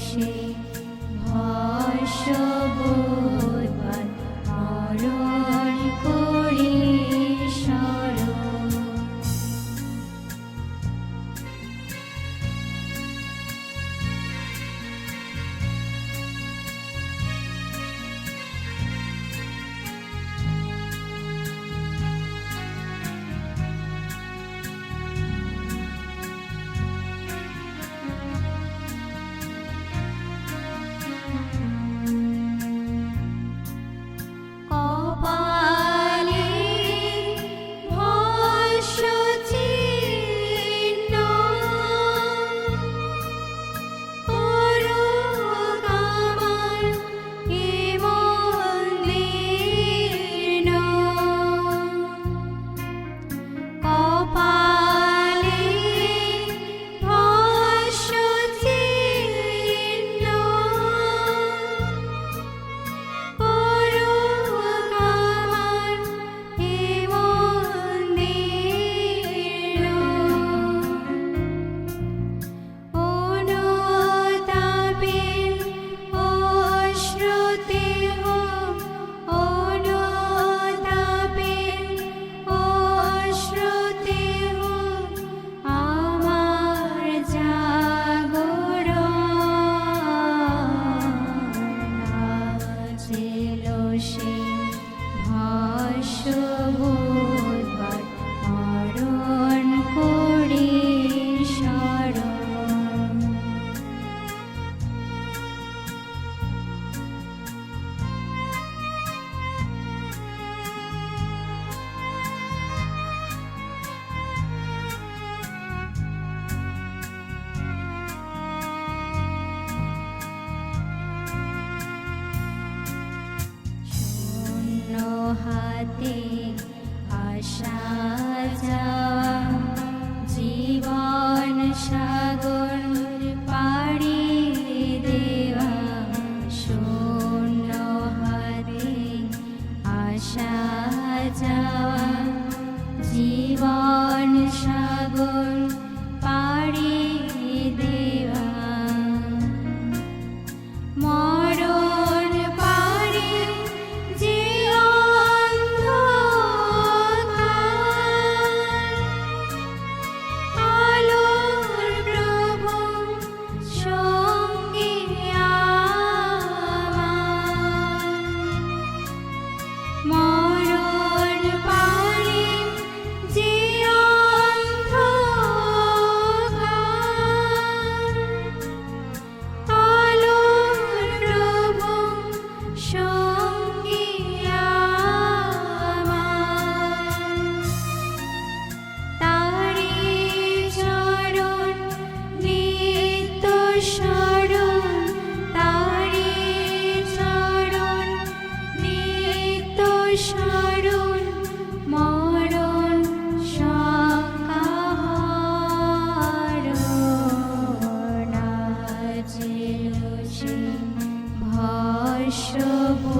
সে ভয় সব হাতে আশা যাওয়া জীবন সাগর পাড়ি দেওয়া শূন্য হাতে আশা যাওয়া জীবন সাগর শরণ মরণ সকার নাচিল ভর্ষবো